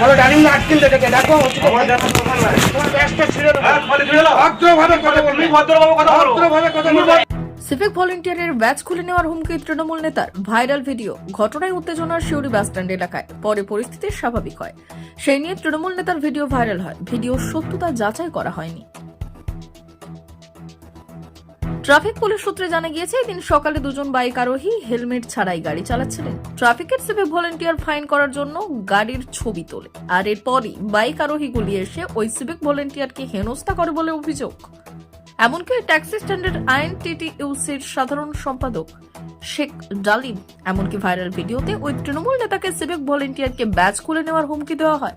বলো ডালিম আটকিল দেখে দেখো দেবো হ্যাঁ, বলে ঝুলে দাও। ভদ্রভাবে কথা বলবে ভদ্রভাবে কথা ভদ্রভাবে কথা বলবে সিভিক ভলেন্টিয়ারের ব্যাচ খুলে নেওয়ার হুমকি তৃণমূল নেতার ভাইরাল ভিডিও ঘটনায় উত্তেজনার শিউরি বাসস্ট্যান্ড এলাকায়। পরে পরিস্থিতি স্বাভাবিক হয়। সেই নিয়ে তৃণমূল নেতার ভিডিও ভাইরাল হয়। ভিডিও সত্যতা যাচাই করা হয়নি। ট্রাফিক পুলিশ সূত্রে জানা গিয়েছে, এদিন সকালে দুজন বাইক আরোহী হেলমেট ছাড়াই গাড়ি চালাচ্ছিলেন। ট্রাফিকের সিভিক ভলেন্টিয়ার ফাইন করার জন্য গাড়ির ছবি তোলে। আর এরপরই বাইক আরোহীগুলি এসে ওই সিভিক ভলেন্টিয়ারকে হেনস্থা করে বলে অভিযোগ। এমনকি ট্যাক্সি স্ট্যান্ডার্ড আইন টিটিইউসির সাধারণ সম্পাদক শেখ ডালিম, এমনকি ভাইরাল ভিডিওতে ওই তৃণমূল নেতাকে সিভিক ভলেন্টিয়ারকে ব্যাচ খুলে নেওয়ার হুমকি দেওয়া হয়।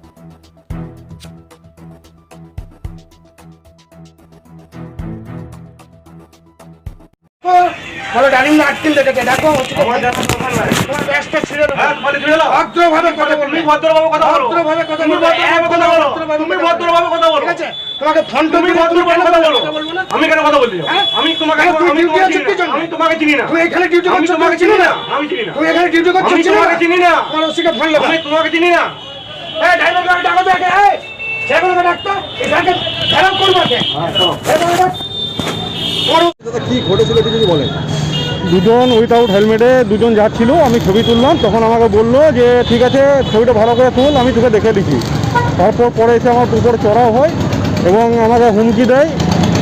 বলো ডালিম আটকিল দেখে দেখো দেবো হ্যাঁ, বলে ঝুলে দাও। ভদ্রভাবে কথা বলবে ভদ্রভাবে কথা বলো। ভদ্রভাবে কথা বলবে কথা বলো। তুমি ভদ্রভাবে কথা বলো। ঠিক আছে তোমাকে ফোন তুমি ভদ্রভাবে কথা বলো। আমি কেন কথা বলছি হ্যাঁ? আমি তোমাকে আমি duty তোমাকে আছিস চিনি না। জন্য? আমি তোমাকে চিনি না তুই এখানে ডিউটি তোমাকে চিনি না আমি চিনি না তুই এখানে ডিউটি করছিস আমি তোমাকে চিনি না তোমার ওসিকে ফোন লাগা আমি তোমাকে চিনি না এই ড্রাইভার গাড়ি ডাকো দেখে এই সেগুলোকে ডাকতো এই খারাপ করব কে এই ডাকে ডাক। করো। দাদা দুজন উইথাউট হেলমেটে দুজন যাচ্ছিল, আমি ছবি তুললাম, তখন আমাকে বলল যে, ঠিক আছে, ছবিটা ভালো করে তুল, আমি তোকে দেখে দিচ্ছি। তারপর পরে এসে আমার উপর চড়াও হয় এবং আমাকে হুমকি দেয়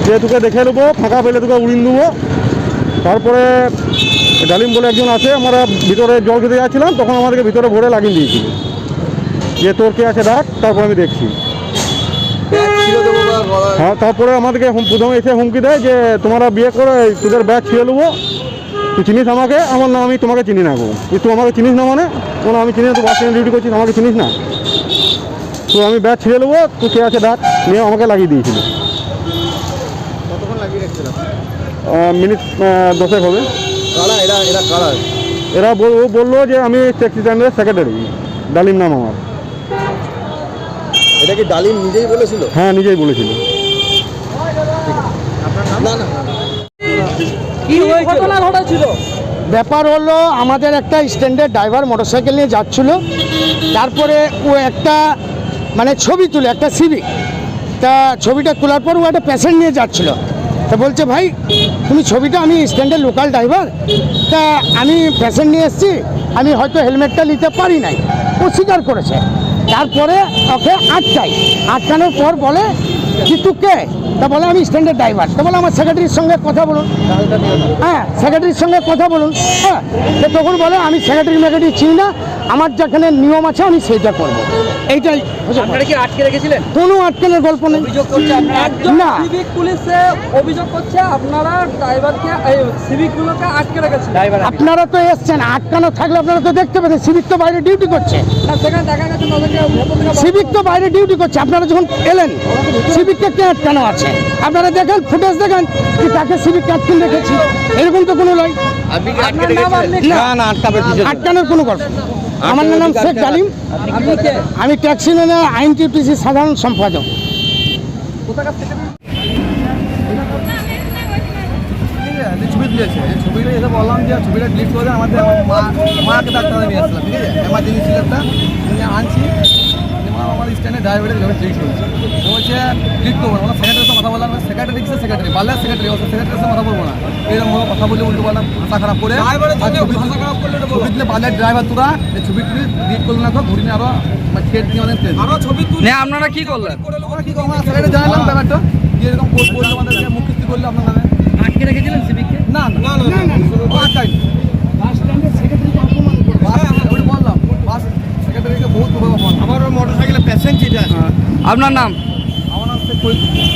যে, তোকে দেখে নেব, ফাঁকা পেলে তোকে উড়িয়ে দেবো। তারপরে ডালিম বলে একজন আছে, আমরা ভিতরে জল খেতে যাচ্ছিলাম, তখন আমাদেরকে ভিতরে ভরে লাগিয়ে দিয়েছিল। যে, তোর কে আছে, ডাক, তারপর আমি দেখছি ব্যাগ ছিল দেবো বা গলায় হ্যাঁ তারপরে আমাদেরকে প্রথমে এসে হুমকি দেয় যে তোমরা বিয়ে করে তোদের ব্যাগ ছিঁড়ে নেব তুই চিনিস আমাকে? আমার নাম আমি তোমাকে চিনি না গো। তুই তুই আমাকে চিনিস না মানে? কোনো আমি চিনি না তুই বাস ডিউটি করছিস আমাকে চিনিস না। তো আমি ব্যাগ ছিঁড়ে নেব তুই কে আছে ডাক নিয়ে আমাকে লাগিয়ে দিয়েছিল। মিনিট দশেক হবে। এরা বলল যে আমি স্ট্যান্ডের সেক্রেটারি ডালিম নাম আমার। এটা কি ডালিম নিজেই বলেছিল? হ্যাঁ নিজেই বলেছিল। না না ব্যাপার হলো আমাদের একটা স্ট্যান্ডার্ড ড্রাইভার মোটরসাইকেল নিয়ে যাচ্ছিল। তারপরে ও একটা মানে ছবি তুলে একটা সিভিক তা ছবিটা তোলার পর ও একটা পেশেন্ট নিয়ে যাচ্ছিল। তা বলছে ভাই তুমি ছবিটা আমি স্ট্যান্ডার্ড লোকাল ড্রাইভার তা আমি পেশেন্ট নিয়ে এসেছি। আমি হয়তো হেলমেটটা নিতে পারি নাই। ও স্বীকার করেছে। তারপরে ওকে আটকাই আটকানোর পর বলে যে তু কে? তা বলে, আমি স্ট্যান্ডার্ড ড্রাইভার তা বলে, আমার সেক্রেটারির সঙ্গে কথা বলুন। হ্যাঁ সেক্রেটারির সঙ্গে কথা বলুন। হ্যাঁ তখন বলে, আমি সেক্রেটারি ম্যাকেটারি চিনি না। আমার যেখানে নিয়ম আছে আমি সেইটা করব। এইটাই। আপনারা কি আটকে রেখেছিলেন? কোনো আটকেলের গল্প নেই। অভিযোগ করছে আপনারা? একজন না। সিভিক পুলিশে অভিযোগ করছে আপনারা ড্রাইভারকে সিভিক গুলোকে আটকে আপনারা তো এসছেন আটকানো থাকলে আপনারা তো দেখতে পেতেন সিভিক তো বাইরে ডিউটি করছে। সেখানে দেখা গেছে সিভিক তো বাইরে ডিউটি করছে। আপনারা যখন এলেন সিভিকটা কে আটকানো আছে? আপনারা দেখেন ফুটেজ দেখেন কি তাকে সিভিক আটকে রেখেছি। এরকম তো কোনো নয় না না আটকাবে আটকানোর কোনো গল্প। আমার নাম শেখ ডালিম আমি ট্যাক্সি ম্যানে আইন টিউটিসি সাধারণ সম্পাদক। ছবি তুলেছে। ছবিটা এসে বললাম যে ছবিটা ডিলিট করে আমাদের আমার মা মাকে ডাক্তার নিয়ে আসলাম ঠিক আছে? এমার্জেন্সি একটা। আনছি। আমার স্ট্যান্ডে ড্রাইভারের ডিলিট করেছে। বলছে ডিলিট করব না। সেক্রেটারির সাথে কথা বললাম সেক্রেটারি কিসে সেক্রেটারি বাল্লার সেক্রেটারি ও সেক্রেটারির সাথে কথা বলব না। এরকম ভাবে কথা বলে উল্টো বললাম ভাষা খারাপ করে আর ছবি ভাষা খারাপ ছবি তুলে বাল্লার ড্রাইভার তোরা এই ছবি তুলে ডিলিট করল না তো ঘুরি আরও খেট দিয়ে আমাদের তুলে। আপনারা কি করলেন? কি করব? সেক্রেটারি জানালাম ব্যাপারটা। যে এরকম কোর্স করলে আমাদেরকে মুখ করলে আপনার নামে। আটকে রেখেছিলেন সিভিককে না না। না না বাস বাস সেক্রেটারিকে বহুত আমার প্যাসেঞ্জার আছে। আপনার নাম? আমার নাম শেখ ফরিদ